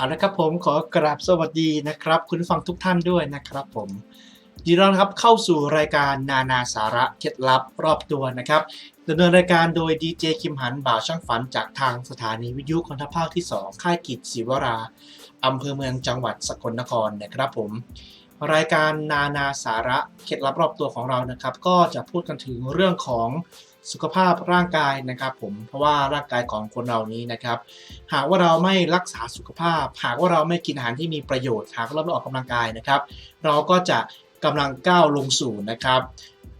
เอาละครับผมขอกราบสวัสดีนะครับ คุณฟังทุกท่านด้วยนะครับผมยินดีต้อนรับเข้าสู่รายการนานาสาระเคล็ดลับรอบตัวนะครับดำเนินรายการโดยดีเจคิมหันบ่าวช่างฝันจากทางสถานีวิทยุคนทภาคที่ 2 ค่ายกิจศิวราอำเภอเมืองจังหวัดสกลนครนะครับผม รายการนานาสาระเคล็ดลับรอบตัวของเรานะครับ ก็จะพูดกันถึงเรื่องของ สุขภาพร่างกายนะครับผมเพราะว่าร่างกายของคนเรานี้นะครับ หากว่าเราไม่รักษาสุขภาพ หากว่าเราไม่กินอาหารที่มีประโยชน์หากเราไม่ออกกำลังกายนะครับ เราก็จะกำลังก้าวลงสู่นะครับ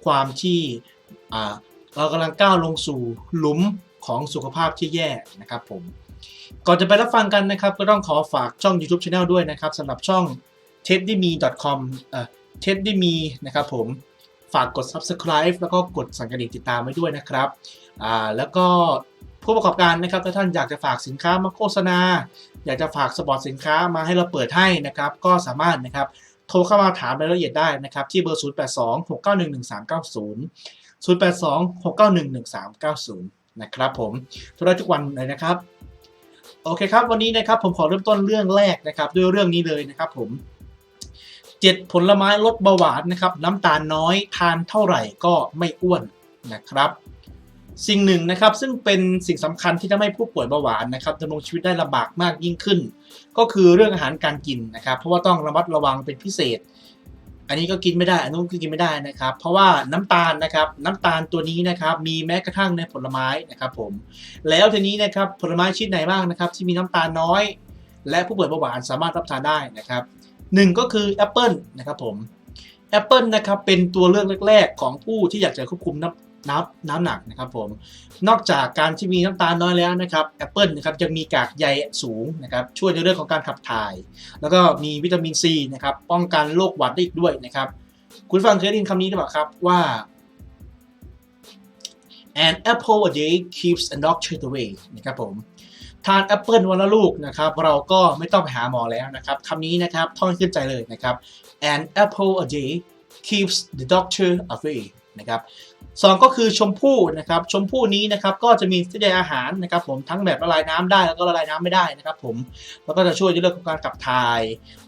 ความที่เรากำลังก้าวลงสู่หลุมของสุขภาพที่แย่นะครับผมก่อนจะไปรับฟังกันนะครับ ก็ต้องขอฝากช่อง YouTube Channel ด้วยนะครับสำหรับช่อง teddyme.com เอ่อ teddyme นะครับผม ฝากกด subscribe แล้วก็กดสั่นกระดิ่งติดตามไว้ด้วยนะครับแล้วก็ผู้ประกอบการนะครับถ้าท่านอยากจะฝากสินค้ามาโฆษณา อยากจะฝากสปอร์ตสินค้ามาให้เราเปิดให้นะครับ ก็สามารถนะครับโทรเข้ามาถามรายละเอียดได้นะครับ ที่เบอร์ 0826911390 0826911390 นะครับผมทุกได้ทุกวันเลยนะครับ โอเคครับ วันนี้นะครับผมขอเริ่มต้นเรื่องแรกนะครับ ด้วยเรื่องนี้เลยนะครับผม เจ็ดผลไม้ลดเบาหวานนะครับ น้ำตาลน้อยทานเท่าไหร่ก็ไม่อ้วนนะครับ สิ่งหนึ่งนะครับซึ่งเป็นสิ่งสำคัญที่ทำให้ผู้ป่วยเบาหวานนะครับดำรงชีวิตได้ลำบากมากยิ่งขึ้น ก็คือเรื่องอาหารการกินนะครับ เพราะว่าต้องระมัดระวังเป็นพิเศษ อันนี้ก็กินไม่ได้ อันนู้นก็กินไม่ได้นะครับ เพราะว่าน้ำตาลนะครับ น้ำตาลตัวนี้นะครับ มีแม้กระทั่งในผลไม้นะครับผมแล้วทีนี้นะครับผลไม้ชนิดไหนบ้างนะครับ ที่มีน้ำตาลน้อย และผู้ป่วยเบาหวานสามารถรับทานได้นะครับ หนึ่งก็คือแอปเปิลนะครับผมแอปเปิลนะครับเป็นตัวเลือกแรก ๆ ของผู้ที่อยากจะควบคุมน้ำน้ำน้ำหนักนะครับผมนอกจากการที่มีน้ำตาลน้อยแล้วนะครับแอปเปิลนะครับยังมีกากใยสูงนะครับช่วยในเรื่องของการขับถ่าย แล้วก็มีวิตามินซีนะครับป้องกันโรคหวัดได้อีกด้วยนะครับ คุณฟังเคยได้ยินคำนี้หรือเปล่าครับว่า an apple a day keeps a doctor away นะครับผม ทานแอปเปิลวันละลูกนะครับเราก็ไม่ต้องไปหาหมอแล้วนะครับคำนี้นะครับท่องขึ้นใจเลยนะครับ an apple a day keeps the doctor away นะครับสองก็คือชมพู่นะครับชมพู่นี้นะครับก็จะมีสารอาหารนะครับผมทั้งแบบละลายน้ำได้แล้วก็ละลายน้ำไม่ได้นะครับผมแล้วก็จะช่วยในเรื่องของการขับถ่าย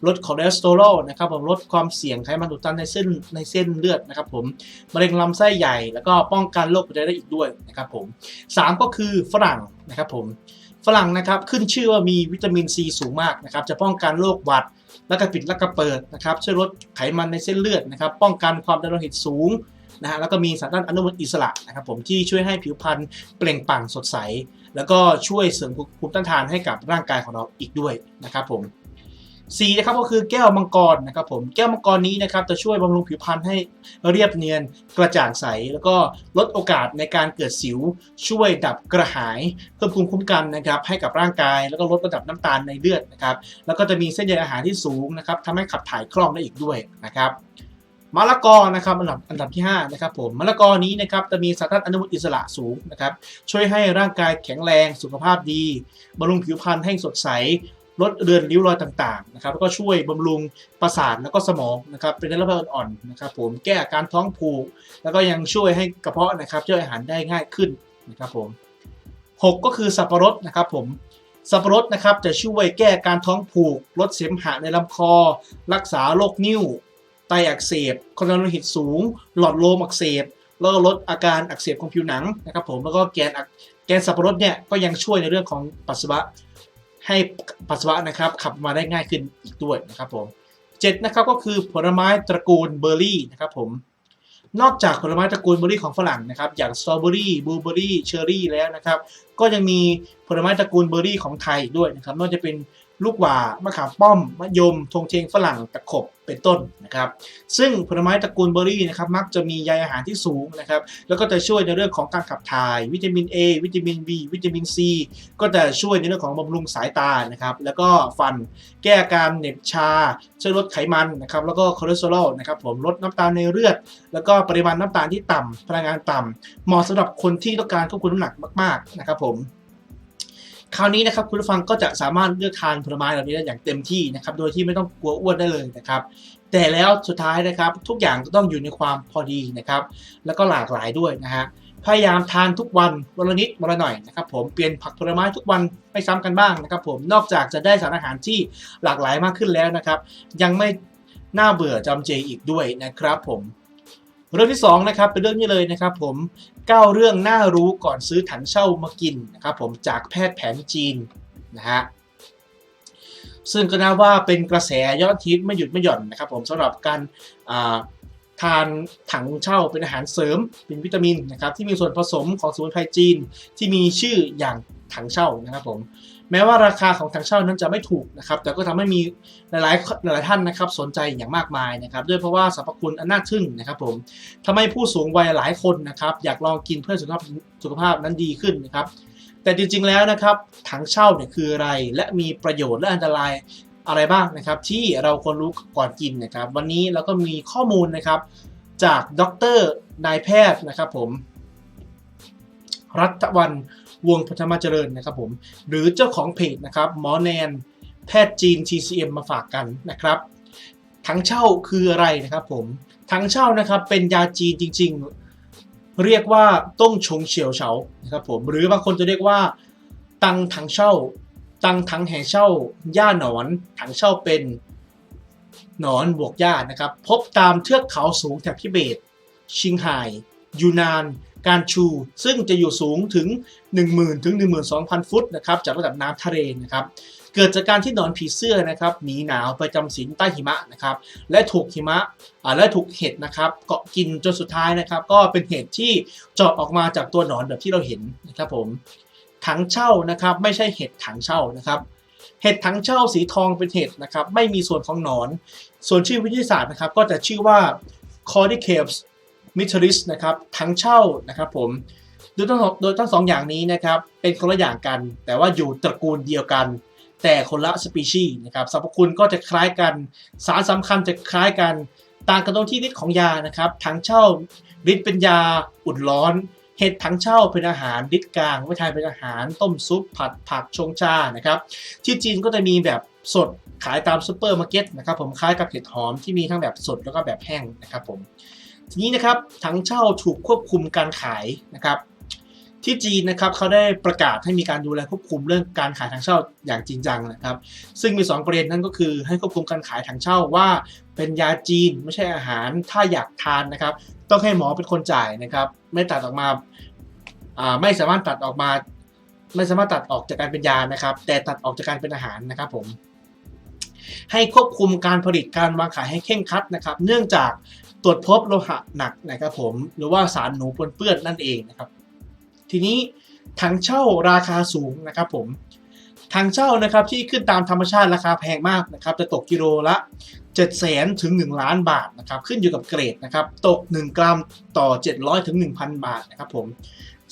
ลดคอเลสเตอรอลนะครับผมลดความเสี่ยงไขมันอุดตันในเส้นในเส้นเลือดนะครับผมมะเร็งลำไส้ใหญ่แล้วก็ป้องกันโรคหัวใจได้อีกด้วยนะครับผมสามก็คือฝรั่งนะครับผม ฝรั่งนะครับขึ้นชื่อว่ามีวิตามินซีสูงมากนะครับจะป้องกันโรคหวัดและกระปิดและกระเปิดนะครับช่วยลดไขมันในเส้นเลือดนะครับป้องกันความดันโลหิตสูงนะฮะแล้วก็มีสารต้านอนุมูลอิสระนะครับผมที่ช่วยให้ผิวพรรณเปล่งปลั่งสดใส แล้วก็ช่วยเสริมภูมิต้านทานให้กับร่างกายของเราอีกด้วยนะครับผม สีนะครับก็คือแก้วมังกรนะครับผมแก้วมังกรนี้นะครับจะช่วยบำรุงผิวพรรณให้เรียบเนียนกระจ่างใส แล้วก็ลดโอกาสในการเกิดสิว ช่วยดับกระหาย เพิ่มภูมิคุ้มกันนะครับให้กับร่างกาย แล้วก็ลดระดับน้ำตาลในเลือดนะครับแล้วก็จะมีเส้นใยอาหารที่สูงนะครับทำให้ขับถ่ายคล่องได้อีกด้วยนะครับมะละกอนะครับอันดับอันดับที่5นะครับผมมะละกอนี้นะครับจะมีสารต้านอนุมูลอิสระสูงนะครับช่วยให้ร่างกายแข็งแรงสุขภาพดีบำรุงผิวพรรณให้สดใส ลดเรือนริ้วรอยต่างๆนะครับแล้วก็ช่วยบำรุงประสาทแล้วก็สมองนะครับเป็นเรื่องอ่อนๆนะครับผมแก้อาการท้องผูก แล้วก็ยังช่วยให้กระเพาะนะครับย่อยอาหารได้ง่ายขึ้นนะครับผม6ก็คือสับปะรดนะครับผมสับปะรดนะครับจะช่วยแก้การท้องผูก ลดเสมหะในลำคอ รักษาโรคนิ่วไตอักเสบความดันโลหิตสูง หลอดลมอักเสบแล้วก็ลดอาการอักเสบของผิวหนังนะครับผมแล้วก็แกนแกนสับปะรดเนี่ยก็ยังช่วยในเรื่องของปัสสาวะ ให้ปัสสาวะนะครับขับมาได้ง่ายขึ้นอีกด้วยนะครับผมเจ็ดนะครับก็คือผลไม้ตระกูลเบอร์รี่นะครับผมนอกจากผลไม้ตระกูลเบอร์รี่ของฝรั่งนะครับอย่างสตรอเบอรี่บลูเบอรี่เชอร์รี่แล้วนะครับก็ยังมีผลไม้ตระกูลเบอร์รี่ของไทยด้วยนะครับนอกจาจะเป็น ลูกหว่ามะขามป้อมมะยมธงเชงฝรั่งตะขบเป็นต้นนะครับ ซึ่งผลไม้ตระกูลเบอร์รี่นะครับมักจะมีใยอาหารที่สูงนะครับ แล้วก็จะช่วยในเรื่องของการขับถ่าย วิตามิน A วิตามิน B วิตามิน C ก็จะช่วยในเรื่องของบำรุงสายตานะครับ แล้วก็ฟันแก้อาการเหน็บชา ช่วยลดไขมันนะครับ แล้วก็คอเลสเตอรอลนะครับผมลดน้ำตาลในเลือด แล้วก็ปริมาณน้ำตาลที่ต่ำพลังงานต่ำเหมาะสำหรับคนที่ต้องการควบคุมน้ำหนักมาก ๆนะครับผม คราวนี้นะครับคุณผู้ฟังก็จะสามารถเลือกทานผลไม้เหล่านี้ได้อย่างเต็มที่นะครับโดยที่ไม่ต้องกลัวอ้วนได้เลยนะครับ แต่แล้วสุดท้ายนะครับทุกอย่างก็ต้องอยู่ในความพอดีนะครับ แล้วก็หลากหลายด้วยนะฮะพยายามทานทุกวันวันละนิดวันละหน่อยนะครับผมเปลี่ยนผักผลไม้ทุกวันไม่ซ้ำกันบ้างนะครับ ผมนอกจากจะได้สารอาหารที่หลากหลายมากขึ้นแล้วนะครับ ยังไม่น่าเบื่อจำเจอีกด้วยนะครับผม เรื่องที่สองนะครับเป็นเรื่องนี้เลยนะครับผม 9 เรื่องน่ารู้ก่อนซื้อถังเช่ามากินนะครับผมจากแพทย์แผนจีนนะฮะซึ่งก็น่าว่าเป็นกระแสยอดฮิตไม่หยุดไม่หย่อนนะครับผมสำหรับการทานถังเช่าเป็นอาหารเสริมเป็นวิตามินนะครับที่มีส่วนผสมของสมุนไพรจีนที่มีชื่ออย่างถังเช่านะครับผม แม้ว่าราคาของถังเช่านั้นจะไม่ถูกนะครับ แต่ก็ทำให้มีหลายๆหลายท่านนะครับ สนใจอย่างมากมายนะครับด้วยเพราะว่าสรรพคุณอันน่าทึ่งนะครับผมทำให้ผู้สูงวัยหลายคนนะครับอยากลองกินเพื่อสุขภาพสุขภาพนั้นดีขึ้นนะครับ แต่จริงๆแล้วนะครับถังเช่าเนี่ยคืออะไรและมีประโยชน์และอันตรายอะไรบ้างนะครับ ที่เราควรรู้ก่อนกินนะครับ วันนี้เราก็มีข้อมูลนะครับ จากดรนายแพทย์นะครับผมรัตวัน วงพัฒนาเจริญนะครับผม หรือเจ้าของเพจนะครับหมอแนน แพทย์จีน TCM มาฝากกันนะครับ ถังเช่าคืออะไรนะครับผม ถังเช่านะครับเป็นยาจีนจริง ๆ เรียกว่าต้งชงเฉียวเฉานะครับผมหรือบางคนจะเรียกว่า ตังถังเช่า ตังถังแห่เช่าย่าหนอน ถังเช่าเป็นหนอนบวกหญ้านะครับ พบตามเทือกเขาสูงแถบทิเบต ชิงไห่ยูนาน การชู ซึ่งจะอยู่สูงถึง 10,000 ถึง 12,000 ฟุตนะครับจากระดับน้ำทะเลนะครับเกิดจากการที่นอนผีเสื้อนะครับหนีหนาวไปจำศีลใต้หิมะนะครับและถูกหิมะและถูกเห็ดนะครับเกาะกินจนสุดท้ายนะครับ ก็เป็นเห็ดที่เจาะออกมาจากตัวหนอนแบบที่เราเห็นนะครับผมถังเช่านะครับไม่ใช่เห็ดถังเช่านะครับเห็ดถังเช่าสีทองเป็นเห็ดนะครับไม่มีส่วนของหนอน ส่วนชื่อวิทยาศาสตร์นะครับก็จะชื่อว่า Cordyceps mitralis นะครับถังเช่านะครับผมโดยทั้งโดยทั้งสองอย่างนี้นะครับเป็นคนละอย่างกัน แต่ว่าอยู่ตระกูลเดียวกัน แต่คนละสปีชีส์นะครับสรรพคุณก็จะคล้ายกัน สารสำคัญจะคล้ายกัน ต่างกันตรงที่ฤทธิ์ของยานะครับถังเช่าฤทธิ์เป็นยาอุ่นร้อนเห็ดถังเช่าเป็นอาหารฤทธิ์กลางไว้ทานเป็นอาหารต้มซุปผัดผักชงชานะครับที่จีนก็จะมีแบบสดขายตามซูเปอร์มาร์เก็ตนะครับผมคล้ายกับเห็ดหอมที่มีทั้งแบบสดแล้วก็แบบแห้งนะครับผม ทีนี้นะครับถังเช่าถูกควบคุมการขายนะครับ ที่จีนนะครับเขาได้ประกาศให้มีการดูแลควบคุมเรื่องการขายถังเช่าอย่างจริงจังนะครับ ซึ่งมี 2 ประเด็นนั่นก็คือให้ควบคุมการขายถังเช่าว่า เป็นยาจีนไม่ใช่อาหารถ้าอยากทานนะครับ ต้องให้หมอเป็นคนจ่ายนะครับ ไม่ตัดออกมาาไม่สามารถตัดออกมา ไม่สามารถตัดออกจากการเป็นยานะครับ แต่ตัดออกจากการเป็นอาหารนะครับผมให้ควบคุมการผลิตการวางขายให้เข่งคัดนะครับ เนื่องจาก ตรวจพบโลหะหนักนะครับผมหรือว่าสารหนูปนเปื้อนนั่นเองนะครับ ทีนี้ถังเช่าราคาสูงนะครับผมถังเช่านะครับที่ขึ้นตามธรรมชาติราคาแพงมากนะครับจะตกกิโลละ7 0 0 0 0ถึง 1 ล้านบาทนะครับขึ้นอยู่กับเกรดนะครับตก 1 กรัมต่อ 700ถึง1,000 บาทนะครับผม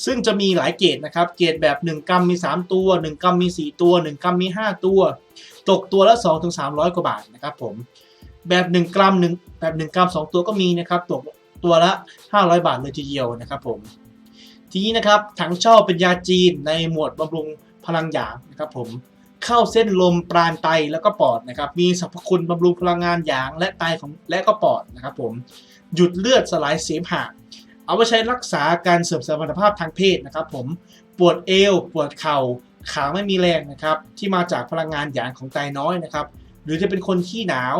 ซึ่งจะมีหลายเกรดนะครับเกรดแบบ 1 กรัมมี 3 ตัว 1 กรัมมี 4 ตัว 1 กรัมมี 5 ตัว ตกตัวละ2ถึง300 กว่าบาทนะครับผม แบบ1กรัม1แบบ1กรัม2 ตัวก็มีนะครับตกตัวละ 500 บาทเลยทีเดียวนะครับผมทีนี้นะครับถังเช่าเป็นยาจีนในหมวดบำรุงพลังหยางนะครับผมเข้าเส้นลมปราณไตแล้วก็ปอดนะครับ มีสรรพคุณบำรุงพลังงานหยางและไตของและก็ปอดนะครับผมหยุดเลือดสลายเสมหะเอาไว้ใช้รักษาการเสื่อมสมรรถภาพทางเพศนะครับ ผมปวดเอว ปวดเข่าขาไม่มีแรงนะครับ ที่มาจากพลังงานหยางของไตน้อยนะครับ หรือจะเป็นคนขี้หนาว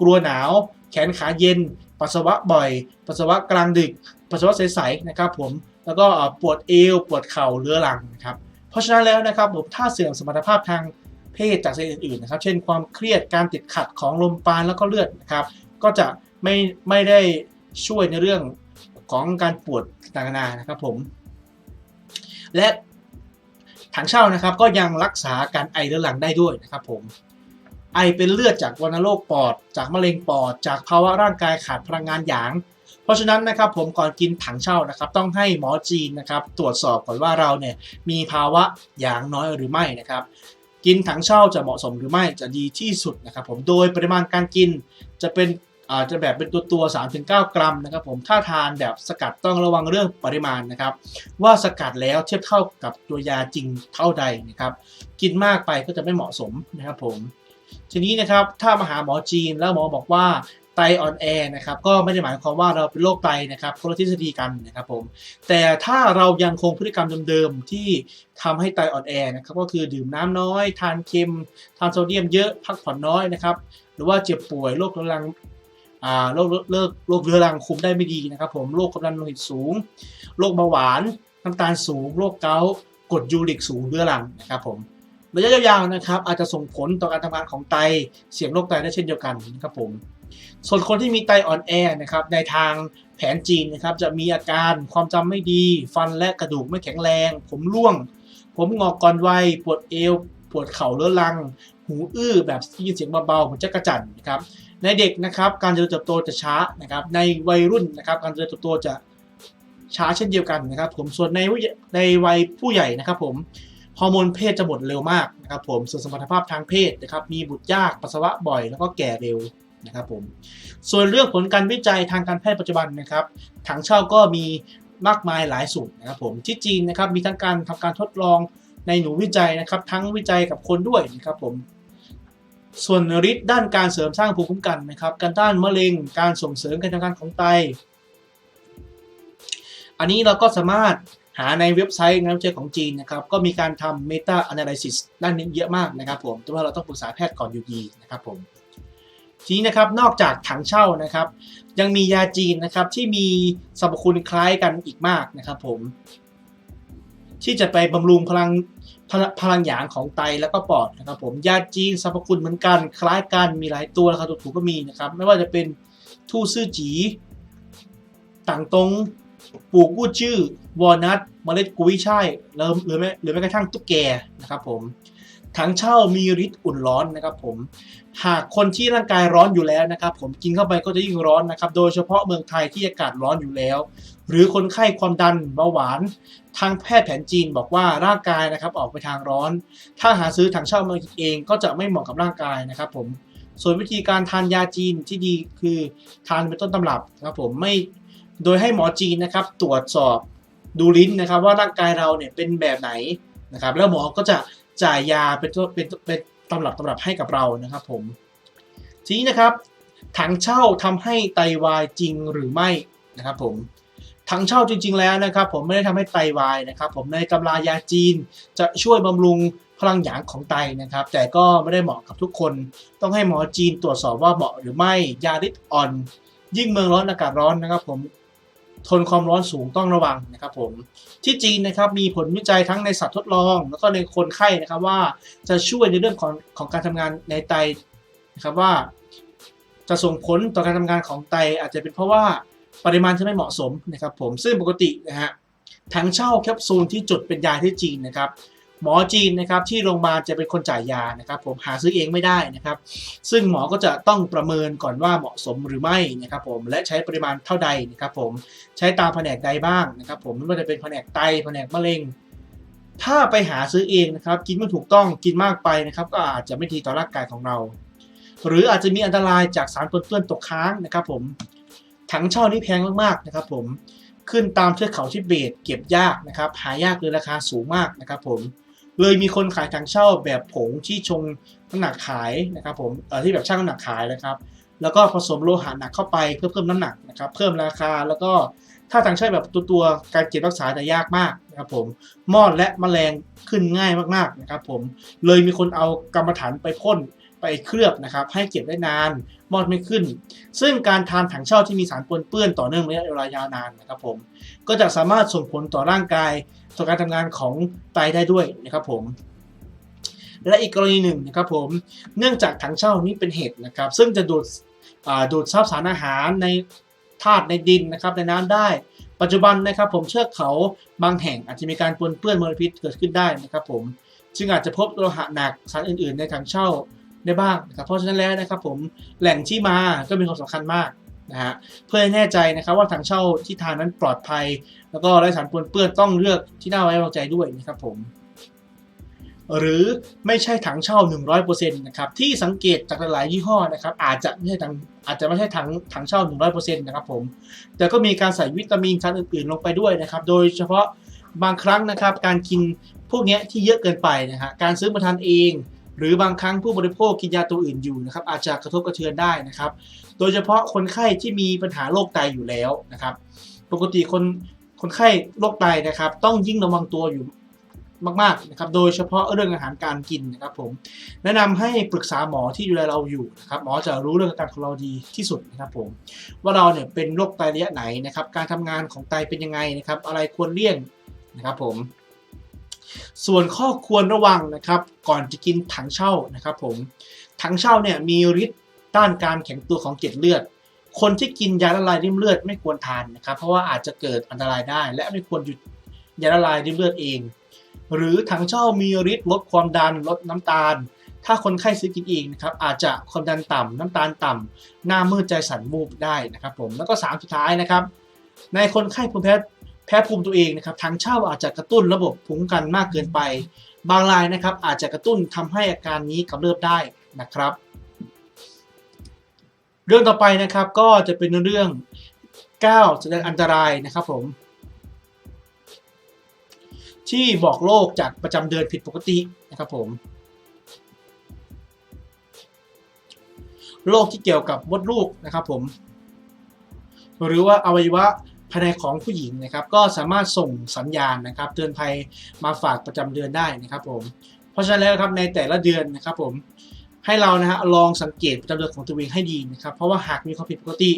กลัวหนาว แขนขาเย็น ปัสสาวะบ่อย ปัสสาวะกลางดึก ปัสสาวะใสๆนะครับผม แล้วก็ปวดเอว ปวดเข่าเรื้อรังนะครับ เพราะฉะนั้นแล้วนะครับผมถ้าเสื่อมสมรรถภาพทางเพศจากสาเหตุอื่นๆนะครับ เช่นความเครียด การติดขัดของลมปาณแล้วก็เลือดนะครับ ก็จะไม่ไม่ได้ช่วยในเรื่องของการปวดต่างๆนานานะครับผม และถังเช่านะครับก็ยังรักษาการไอเรื้อรังได้ด้วยนะครับผม ไอเป็นเลือดจากวัณโรคปอด จากมะเร็งปอด จากภาวะร่างกายขาดพลังงานหยาง เพราะฉะนั้นนะครับผมก่อนกินถังเช่านะครับต้องให้หมอจีนนะครับตรวจสอบก่อนว่าเราเนี่ยมีภาวะหยางน้อยหรือไม่นะครับกินถังเช่าจะเหมาะสมหรือไม่จะดีที่สุดนะครับผมโดยปริมาณการกินจะเป็นอาจะแบบเป็นตัวตัว 3-9 กรัมนะครับผมถ้าทานแบบสกัดต้องระวังเรื่องปริมาณนะครับ ว่าสกัดแล้วเทียบเท่ากับตัวยาจริงเท่าใดนะครับ กินมากไปก็จะไม่เหมาะสมนะครับผม ทีนี้นะครับถ้ามาหาหมอจีนแล้วหมอบอกว่าไตอ่อนแอนะครับก็ไม่ได้หมายความว่าเราเป็นโรคไตนะครับคนละทฤษฎีกันนะครับผมแต่ถ้าเรายังคงพฤติกรรมเดิมๆที่ทำให้ไตอ่อนแอนะครับก็คือดื่มน้ำน้อย ทานเค็ม ทานโซเดียมเยอะพักผ่อนน้อยนะครับหรือว่าเจ็บป่วยโรคเรื้อรังโรคเลิกโรคเรื้อรังคุมได้ไม่ดีนะครับผมโรคความดันโลหิตสูงโรคเบาหวานน้ำตาลสูงโรคเกาต์กรดยูริกสูงเรื้อรังนะครับผม ระยะยาวๆนะครับ อาจจะส่งผลต่อการทำงานของไตเสี่ยงโรคไตได้เช่นเดียวกันนะครับผมส่วนคนที่มีไตอ่อนแอนะครับในทางแผนจีนนะครับจะมีอาการความจำไม่ดี ฟันและกระดูกไม่แข็งแรง ผมร่วง ผมงอกก่อนวัยปวดเอว ปวดเข่าเรื้อรัง หูอื้อแบบที่ยินเสียงเบาๆเหมือนจักระจั่นนะครับในเด็กนะครับการเจริญเติบโตจะช้านะครับในวัยรุ่นนะครับการเจริญเติบโตจะช้าเช่นเดียวกันนะครับผมส่วนในในวัยผู้ใหญ่นะครับผม ฮอร์โมนเพศจะหมดเร็วมากนะครับผมส่วนสมรรถภาพทางเพศนะครับมีบุตรยากปัสสาวะบ่อย แล้วก็แก่เร็วนะครับผมส่วนเรื่องผลการวิจัยทางการแพทย์ปัจจุบันนะครับถังเช่าก็มีมากมายหลายสูตรนะครับผมที่จีนนะครับมีทั้งการทำการทดลองในหนูวิจัยนะครับ ทั้งวิจัยกับคนด้วยนะครับผมส่วนฤทธิ์ด้านการเสริมสร้างภูมิคุ้มกันนะครับ การต้านมะเร็งการส่งเสริมการทำงานของไต อันนี้เราก็สามารถ หาในเว็บไซต์งานวิจัยของจีนนะครับก็มีการทำ Meta Analysis ด้านนี้เยอะมากนะครับผมแต่ว่าเราต้องปรึกษาแพทย์ก่อนอยู่ดีนะครับผมทีนี้นะครับนอกจากถังเช่านะครับ ยังมียาจีนนะครับที่มีสรรพคุณคล้ายกันอีกมากนะครับผม ที่จะไปบำรุงพลังพลพลังหยางของไตแล้วก็ปอดนะครับผมยาจีนสรรพคุณเหมือนกัน คล้ายกันมีหลายตัวราคาถูกๆก็มีนะครับ ไม่ว่าจะเป็นทู่ซื่อจีต่างตรง ปลูกกู้ชื่อวอลนัทเมล็ดกุ้ยช่ายหรือหรือแม้หรือแม้กระทั่งตุ๊กแกนะครับผมถังเช่ามีฤทธิ์อุ่นร้อนนะครับผม หากคนที่ร่างกายร้อนอยู่แล้วนะครับ ผมกินเข้าไปก็จะยิ่งร้อนนะครับ โดยเฉพาะเมืองไทยที่อากาศร้อนอยู่แล้ว หรือคนไข้ความดันเบาหวาน ทางแพทย์แผนจีนบอกว่าร่างกายนะครับออกไปทางร้อน ถ้าหาซื้อถังเช่ามากินเองก็จะไม่เหมาะกับร่างกายนะครับผม ส่วนวิธีการทานยาจีนที่ดีคือทานเป็นต้นตำรับนะครับผมไม่ โดยให้หมอจีนนะครับตรวจสอบดูลิ้นนะครับว่าร่างกายเราเนี่ยเป็นแบบไหนนะครับ แล้วหมอก็จะจ่ายยาเป็นตัวเป็นเป็นตำรับตำรับให้กับเรานะครับผม ทีนี้นะครับ ถังเช่าทำให้ไตวายจริงหรือไม่นะครับผมถังเช่าจริง ๆ แล้วนะครับ ผมไม่ได้ทำให้ไตวายนะครับ ผมในตำรายาจีนจะช่วยบำรุงพลังหยางของไตนะครับ แต่ก็ไม่ได้เหมาะกับทุกคน ต้องให้หมอจีนตรวจสอบว่าเหมาะหรือไม่ยาฤทธิ์อ่อน ยิ่งเมืองร้อนอากาศร้อนนะครับ ผม ทนความร้อนสูงต้องระวังนะครับผมที่จีนนะครับมีผลวิจัยทั้งในสัตว์ทดลอง แล้วก็ในคนไข้นะครับว่าจะช่วยในเรื่องของของการทำงานในไตนะครับว่า จะส่งผลต่อการทำงานของไตอาจจะเป็นเพราะว่าปริมาณที่ไม่เหมาะสมนะครับผมซึ่งปกตินะฮะถังเช่าแคปซูลที่จดเป็นยาที่จีนนะครับ หมอจีนนะครับที่โรงพยาบาลจะเป็นคนจ่ายยานะครับผมหาซื้อเองไม่ได้นะครับ ซึ่งหมอก็จะต้องประเมินก่อนว่าเหมาะสมหรือไม่นะครับผมและใช้ปริมาณเท่าใดนะครับผมใช้ตามแผนกใดบ้างนะครับผมไม่ว่าจะเป็นแผนกไตแผนกมะเร็ง ถ้าไปหาซื้อเองนะครับกินไม่ถูกต้องกินมากไปนะครับก็อาจจะไม่ดีต่อร่างกายของเรา หรืออาจจะมีอันตรายจากสารปนเปื้อนตกค้างนะครับผมถังเช่านี่แพงมากๆนะครับผมขึ้นตามเทือกเขาทิเบตเก็บยากนะครับหายากเลยราคาสูงมากนะครับผม เลยมีคนขายถังเช่าแบบผงที่ชงน้ำหนักขายนะครับผมเอ่อที่แบบชั่งน้ำหนักขายนะครับ แล้วก็ผสมโลหะหนักเข้าไปเพื่อเพิ่มน้ำหนักนะครับเพิ่มราคาแล้วก็ถ้าถังเช่าแบบตัวตัวการเก็บรักษาจะยากมากนะครับผมมอดและแมลงขึ้นง่ายมากๆนะครับผมเลยมีคนเอากรรมฐานไปพ่นไปเคลือบนะครับให้เก็บได้นานมอดไม่ขึ้น ซึ่งการทานถังเช่าที่มีสารปนเปื้อนต่อเนื่องระยะเวลายาวนานนะครับผมก็จะสามารถส่งผลต่อร่างกาย ต่อการทำงานของไตได้ด้วยนะครับผมและอีกกรณีหนึ่งนะครับผมเนื่องจากถังเช่านี้เป็นเห็ดนะครับ ซึ่งจะดูดดูดซับสารอาหารในธาตุในดินนะครับในน้ำได้ ปัจจุบันนะครับผมเชือกเขาบางแห่งอาจจะมีการปนเปื้อนมลพิษเกิดขึ้นได้นะครับผมจึงอาจจะพบโลหะหนักสารอื่น ๆ ในถังเช่าได้บ้างนะครับเพราะฉะนั้นแล้วนะครับผมแหล่งที่มาก็มีความสำคัญมาก นะฮะเพื่อให้แน่ใจนะครับว่าถังเช่าที่ทานนั้นปลอดภัย แล้วก็ไร้สารปนเปื้อนต้องเลือกที่น่าไว้วางใจด้วยนะครับผมหรือไม่ใช่ถังเช่า 100%นะครับที่สังเกตจากหลายๆยี่ห้อนะครับอาจจะไม่ใช่ถังอาจจะไม่ใช่ถังถังเช่า 100%นะครับผมแต่ก็มีการใส่วิตามินชั้นอื่นๆ ลงไปด้วยนะครับโดยเฉพาะบางครั้งนะครับการกินพวกนี้ที่เยอะเกินไปนะฮะการซื้อมาทานเอง หรือบางครั้งผู้บริโภคกินยาตัวอื่นอยู่นะครับอาจจะกระทบกระเทือนได้นะครับ โดยเฉพาะคนไข้ที่มีปัญหาโรคไตอยู่แล้วนะครับ ปกติคนคนไข้โรคไตนะครับ ต้องยิ่งระวังตัวอยู่มากๆนะครับโดยเฉพาะเรื่องอาหารการกินนะครับผมแนะนำให้ปรึกษาหมอที่ดูแลเราอยู่นะครับหมอจะรู้เรื่องการของเราดีที่สุดนะครับผมว่าเราเนี่ยเป็นโรคไตระยะไหนนะครับการทำงานของไตเป็นยังไงนะครับอะไรควรเลี่ยงนะครับผมส่วนข้อควรระวังนะครับก่อนจะกินถังเช่านะครับผมถังเช่าเนี่ยมีฤทธิ์ ต้านการแข็งตัวของเกล็ดเลือด คนที่กินยาละลายริ่มเลือดไม่ควรทานนะครับ เพราะว่าอาจจะเกิดอันตรายได้ และไม่ควรหยุดยาละลายริ่มเลือดเอง หรือถังเช่ามีฤทธิ์ลดความดันลดน้ำตาล ถ้าคนไข้ซื้อกินเองนะครับอาจจะความดันต่ำน้ำตาลต่ำหน้ามืดใจสั่นมูบได้นะครับผมแล้วก็สามสุดท้ายนะครับ ในคนไข้ภูมิแพ้แพ้ภูมิตัวเองนะครับถังเช่าอาจจะกระตุ้นระบบภูมิคุ้มกันมากเกินไป บางรายนะครับอาจจะกระตุ้นทำให้อาการนี้กำเริบได้นะครับ เรื่องต่อไปนะครับก็จะเป็นเรื่อง9แสดงอันตรายนะครับผม ที่บอกโรคจากประจำเดือนผิดปกตินะครับผมโรคที่เกี่ยวกับมดลูกนะครับผม หรือว่าอวัยวะภายในของผู้หญิงนะครับ ก็สามารถส่งสัญญาณนะครับ เตือนภัยมาฝากประจำเดือนได้นะครับผม เพราะฉะนั้นแล้วครับในแต่ละเดือนนะครับผม ให้เรานะฮะลองสังเกตประจำเดือนของตัวเองให้ดีนะครับ เพราะว่าหากมีความผิดปกติ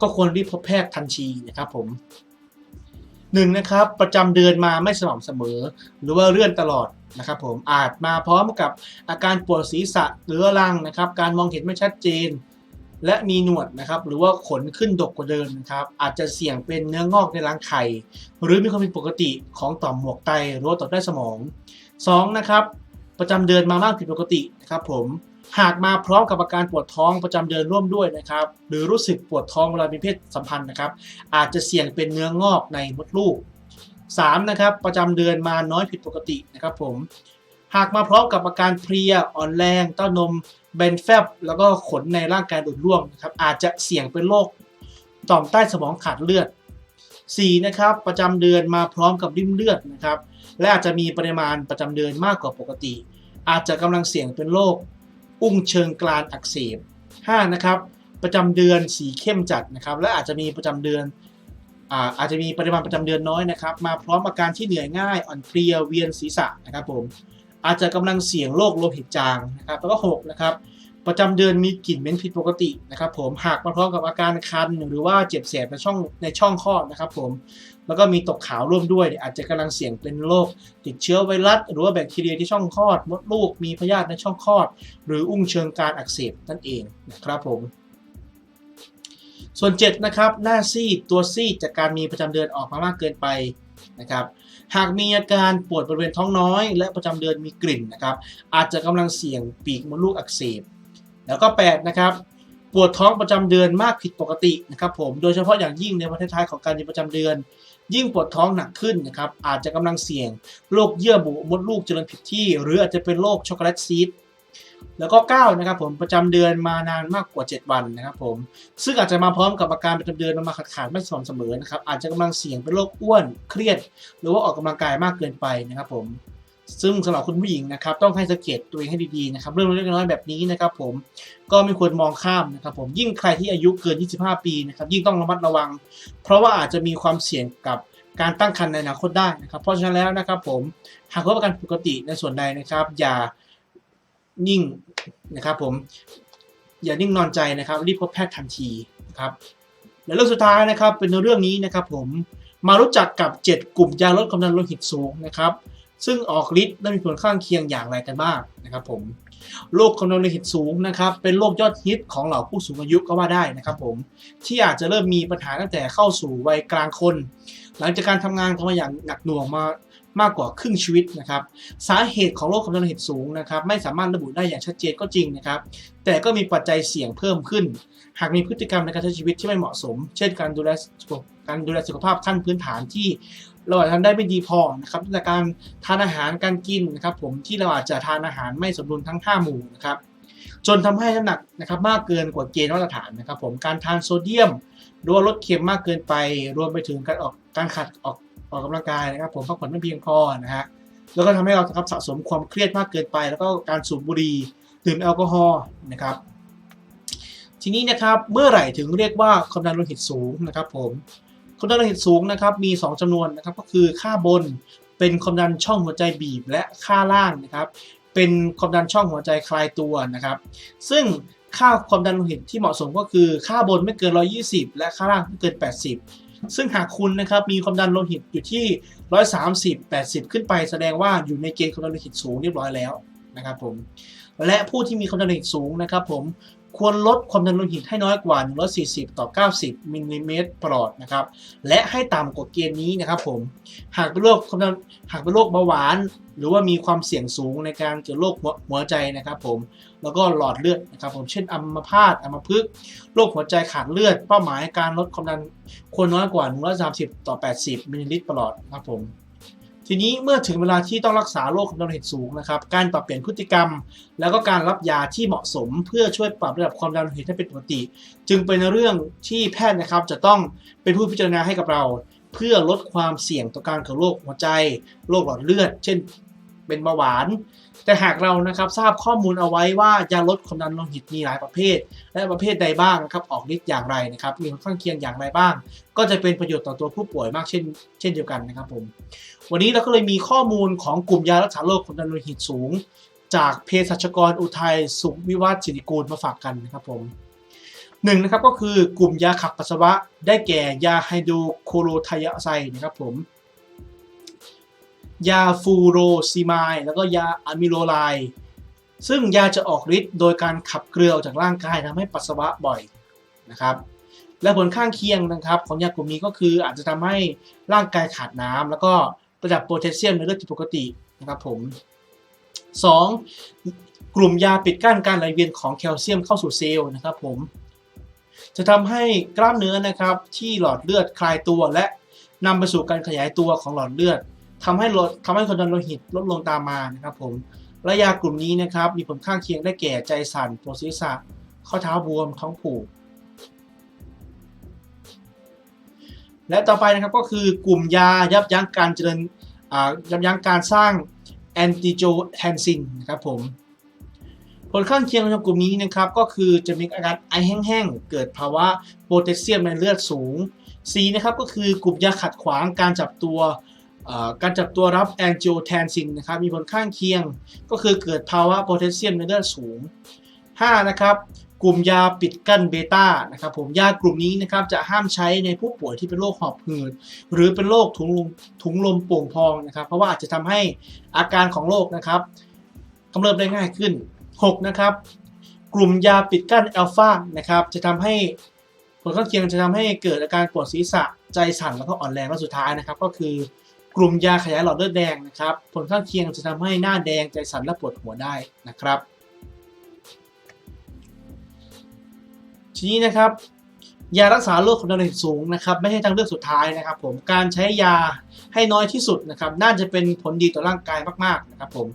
ก็ควรรีบพบแพทย์ทันทีนะครับผมหนึ่งนะครับประจำเดือนมาไม่สม่ำเสมอ หรือว่าเลื่อนตลอดนะครับผมอาจมาพร้อมกับอาการปวดศีรษะเรื้อรังนะครับ การมองเห็นไม่ชัดเจน และมีหนวดนะครับหรือว่าขนขึ้นดกกว่าเดิมนะครับ อาจจะเสี่ยงเป็นเนื้องอกในรังไข่ หรือมีความผิดปกติของต่อมหมวกไตหรือว่าต่อมใต้สมอง 2. นะครับ ประจำเดือนมามากผิดปกตินะครับผมหากมาพร้อมกับอาการปวดท้องประจำเดือนร่วมด้วยนะครับ หรือรู้สึกปวดท้องเวลามีเพศสัมพันธ์นะครับ อาจจะเสี่ยงเป็นเนื้องอกในมดลูก 3. นะครับ ประจำเดือนมาน้อยผิดปกตินะครับผม หากมาพร้อมกับอาการเพลียอ่อนแรงเต้านมเบนแฟบแล้วก็ขนในร่างกายหลุดร่วงนะครับอาจจะเสี่ยงเป็นโรคต่อมใต้สมองขาดเลือด 4. นะครับประจำเดือนมาพร้อมกับริ่มเลือดนะครับและอาจจะมีปริมาณประจำเดือนมากกว่าปกติ อาจจะกำลังเสี่ยงเป็นโรคอุ้งเชิงกรานอักเสบ 5. นะครับประจำเดือนสีเข้มจัดนะครับและอาจจะมีประจำเดือนอาอาจจะมีปริมาณประจำเดือนน้อยนะครับมาพร้อมอาการที่เหนื่อยง่ายอ่อนเพลียเวียนศีรษะนะครับผมอาจจะกำลังเสี่ยงโรคโลหิตจางนะครับแล้วก็6นะครับ ประจำเดือนมีกลิ่นเหม็นผิดปกตินะครับผมหากมาพร้อมกับอาการคันหรือว่าเจ็บแสบในช่องในช่องคลอดนะครับผมแล้วก็มีตกขาวร่วมด้วย อาจจะกำลังเสี่ยงเป็นโรคติดเชื้อไวรัส หรือว่าแบคทีเรียที่ช่องคลอดมดลูกมีพยาธิในช่องคลอด หรืออุ้งเชิงกรานอักเสบนั่นเองนะครับผมส่วน7นะครับหน้าซีดตัวซีดจากการมีประจำเดือนออกมามากเกินไปนะครับหากมีอาการปวดบริเวณท้องน้อย และประจำเดือนมีกลิ่นนะครับอาจจะกำลังเสี่ยงปีกมดลูกอักเสบ แล้วก็ 8 นะครับ ปวดท้องประจำเดือนมากผิดปกตินะครับผมโดยเฉพาะอย่างยิ่งในวันท้ายๆของการมีประจำเดือน ยิ่งปวดท้องหนักขึ้นนะครับอาจจะกำลังเสี่ยงโรคเยื่อบุมดลูกเจริญผิดที่ หรืออาจจะเป็นโรคช็อกโกแลตซีดแล้วก็9นะครับผมประจำเดือนมานานมากกว่า 7 วันนะครับผมซึ่งอาจจะมาพร้อมกับอาการประจำเดือนมาขาดขาดๆไม่สม่ำเสมอนะครับอาจจะกำลังเสี่ยงเป็นโรคอ้วนเครียด หรือว่าออกกำลังกายมากเกินไปนะครับผม ซึ่งสำหรับคุณผู้หญิงนะครับต้องให้สังเกตตัวเองให้ดีๆนะครับ เรื่องเล็กๆน้อยๆแบบนี้นะครับ ผมก็ไม่ควรมองข้ามนะครับ ผมยิ่งใครที่อายุเกิน 25 ปีนะครับ ยิ่งต้องระมัดระวัง เพราะว่าอาจจะมีความเสี่ยงกับการตั้งครรภ์ในอนาคตได้นะครับ เพราะฉะนั้นแล้วนะครับ ผมหากพบอาการปกติในส่วนใดนะครับ อย่านิ่งนะครับ ผมอย่านิ่งนอนใจนะครับ รีบพบแพทย์ทันทีนะครับและเรื่องสุดท้ายนะครับเป็นเรื่องนี้นะครับ ผมมารู้จักกับ 7 กลุ่มยาลดความดันโลหิตสูงนะครับ ซึ่งออกฤทธิ์และมีผลข้างเคียงอย่างไรกันบ้างนะครับผมโรคความดันโลหิตสูงนะครับเป็นโรคยอดฮิตของเหล่าผู้สูงอายุก็ว่าได้นะครับผมที่อาจจะเริ่มมีปัญหาตั้งแต่เข้าสู่วัยกลางคน หลังจากการทำงานทำมาอย่างหนักหน่วงมามากกว่าครึ่งชีวิตนะครับสาเหตุของโรคความดันโลหิตสูงนะครับไม่สามารถระบุได้อย่างชัดเจนก็จริงนะครับแต่ก็มีปัจจัยเสี่ยงเพิ่มขึ้น หากมีพฤติกรรมในการใช้ชีวิตที่ไม่เหมาะสม เช่นการดูแลสุขการดูแลสุขภาพขั้นพื้นฐานที่ เราอาจจะทำได้ไม่ดีพอนะครับจากการทานอาหารการกินนะครับ ผมที่เราอาจจะทานอาหารไม่สมดุลทั้ง 5 หมู่นะครับจนทำให้น้ำหนักนะครับมากเกินกว่าเกณฑ์มาตรฐานนะครับ ผมการทานโซเดียมหรือว่าลดเค็มมากเกินไป รวมไปถึงการออกการขัดออกออกกำลังกายนะครับ ผมพักผ่อนไม่เพียงพอนะฮะแล้วก็ทำให้เราครับสะสมความเครียดมากเกินไป แล้วก็การสูบบุหรี่ดื่มแอลกอฮอล์นะครับ ทีนี้นะครับเมื่อไหร่ถึงเรียกว่าความดันโลหิตสูงนะครับ ผม ความดันโลหิตสูงนะครับมี 2จำนวนนะครับก็คือค่าบนเป็นความดันช่องหัวใจบีบและค่าล่างนะครับ เป็นความดันช่องหัวใจคลายตัวนะครับ ซึ่งค่าความดันโลหิตที่เหมาะสมก็คือค่าบนไม่เกิน 120 และค่าล่างไม่เกิน 80 ซึ่งหากคุณนะครับมีความดันโลหิตอยู่ที่ 130 80 ขึ้นไปแสดงว่าอยู่ในเกณฑ์ความดันโลหิตสูงเรียบร้อยแล้วนะครับผมและผู้ที่มีความดันโลหิตสูงนะครับผม ควรลดความดันโลหิตให้น้อยกว่า 140 ต่อ 90 มิลลิเมตรประหลอดนะครับ และให้ต่ำกว่าเกณฑ์นี้นะครับผม หากเป็นโรคความดันหากเป็นโรคเบาหวาน หรือว่ามีความเสี่ยงสูงในการเกิดโรคหัวใจนะครับผม แล้วก็หลอดเลือดนะครับผม เช่นอัมพาต อัมพฤกษ์ โรคหัวใจขาดเลือด เป้าหมายการลดความดันควรน้อยกว่า 130 ต่อ 80 มิลลิลิตรประหลอดนะครับผม ทีนี้เมื่อถึงเวลาที่ต้องรักษาโรคความดันโลหิตสูงนะครับ การปรับเปลี่ยนพฤติกรรม แล้วก็การรับยาที่เหมาะสม เพื่อช่วยปรับระดับความดันโลหิตให้เป็นปกติ จึงเป็นเรื่องที่แพทย์นะครับจะต้องเป็นผู้พิจารณาให้กับเรา เพื่อลดความเสี่ยงต่อการเกิดโรคหัวใจโรคหลอดเลือด เช่น เป็นเบาหวาน แต่หากเรานะครับทราบข้อมูลเอาไว้ว่ายาลดความดันโลหิตมีหลายประเภท และประเภทใดบ้างนะครับออกฤทธิ์อย่างไรนะครับมีผลข้างเคียงอย่างไรบ้าง ก็จะเป็นประโยชน์ต่อตัวผู้ป่วยมากเช่น เช่นเดียวกันนะครับผม วันนี้เราก็เลยมีข้อมูลของกลุ่มยารักษาโรคความดันโลหิตสูง จากเภสัชกรอุทัยสุขวิวัฒน์สิริกูลมาฝากกันนะครับผมหนึ่งนะครับก็คือกลุ่มยาขับปัสสาวะได้แก่ยาไฮโดรโคโรไทยาไซด์นะครับผม ยาฟูโรซีมายแล้วก็ยาอะมิโลไลซึ่งยาจะออกฤทธิ์โดยการขับเกลือออกจากร่างกายทำให้ปัสสาวะบ่อยนะครับ และผลข้างเคียงนะครับ ของยากลุ่มนี้ก็คืออาจจะทำให้ร่างกายขาดน้ำแล้วก็ ระดับโพแทสเซียมในเลือดผิดปกตินะครับผม 2. กลุ่มยาปิดกั้นการไหลเวียนของแคลเซียมเข้าสู่เซลล์นะครับผม จะทำให้กล้ามเนื้อนะครับที่หลอดเลือดคลายตัวและนำไปสู่การขยายตัวของหลอดเลือดทำให้ลดทำให้ความดันโลหิตลดลงตามมานะครับผมและยากลุ่มนี้นะครับมีผลข้างเคียงได้แก่ใจสั่นปวดศีรษะข้อเท้าบวมท้องผูก และต่อไปนะครับก็คือกลุ่มยายับยั้งการเจริญยับยั้งการสร้างแอนติโจแทนซินนะครับผมผลข้างเคียงของกลุ่มนี้นะครับก็คือจะมีอาการไอแห้งๆ เกิดภาวะโพแทสเซียมในเลือดสูง C นะครับก็คือกลุ่มยาขัดขวางการจับตัวการจับตัวรับแอนจิโอแทนซินนะครับมีผลข้างเคียงก็คือเกิดภาวะโพแทสเซียมในเลือดสูง 5 นะครับ กลุ่มยาปิดกั้นเบต้านะครับผมยากลุ่มนี้นะครับจะห้ามใช้ในผู้ป่วยที่เป็นโรคหอบหืดหรือเป็นโรคถุงลมถุงลมโป่งพองนะครับ เพราะว่าอาจจะทำให้อาการของโรคนะครับกำเริบได้ง่ายขึ้น 6 นะครับ กลุ่มยาปิดกั้นอัลฟานะครับ จะทำให้ผลข้างเคียงจะทำให้เกิดอาการปวดศีรษะใจสั่นแล้วก็อ่อนแรงและสุดท้ายนะครับ ก็คือกลุ่มยาขยายหลอดเลือดแดงนะครับ ผลข้างเคียงจะทำให้หน้าแดงใจสั่นและปวดหัวได้นะครับ ทีนี้นะครับยารักษาโรคความดันโลหิตสูงนะครับไม่ใช่ทางเลือกสุดท้ายนะครับ ผมการใช้ยาให้น้อยที่สุดนะครับน่าจะเป็นผลดีต่อร่างกายมากๆนะครับผม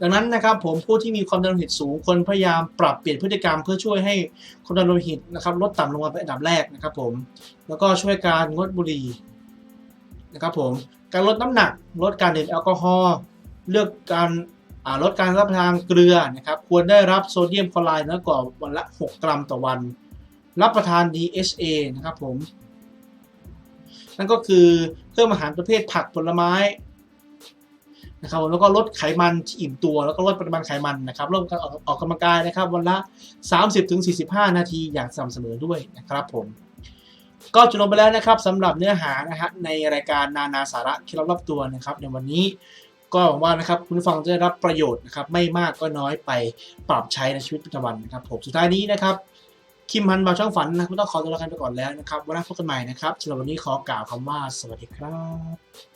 ดังนั้นนะครับผมผู้ที่มีความดันโลหิตสูงควรพยายามปรับเปลี่ยนพฤติกรรมเพื่อช่วยให้ความดันโลหิตนะครับลดต่ำลงมาเป็นอันดับแรกนะครับผมแล้วก็ช่วยการงดบุหรี่นะครับผมการลดน้ำหนักลดการดื่มแอลกอฮอล์เลือกการลดการรับประทานเกลือนะครับควรได้รับโซเดียมคลอไรด์น้อยกว่าวันละ 6 กรัมต่อวัน รับประทาน DHA นะครับผม นั่นก็คือเพิ่มอาหารประเภทผักผลไม้นะครับแล้วก็ลดไขมันที่อิ่มตัว แล้วก็ลดปริมาณไขมันนะครับร่วมกันออกออกกำลังกายนะครับ วันละ 30-45 นาทีอย่างสม่ำเสมอด้วยนะครับผม ก็จบลงไปแล้วนะครับสำหรับเนื้อหานะฮะในรายการนานาสาระที่เรารับตัวนะครับในวันนี้ก็หวังว่านะครับคุณฟังจะได้รับประโยชน์นะครับไม่มากก็น้อยไปปรับใช้ในชีวิตประจำวันนะครับผมสุดท้ายนี้นะครับ คิมฮันบาวช่างฝันนะคุณต้องขอตัวลากันไปก่อนแล้วนะครับวันหน้าพบกันใหม่นะครับสำหรับวันนี้ขอกล่าวคำว่าสวัสดีครับ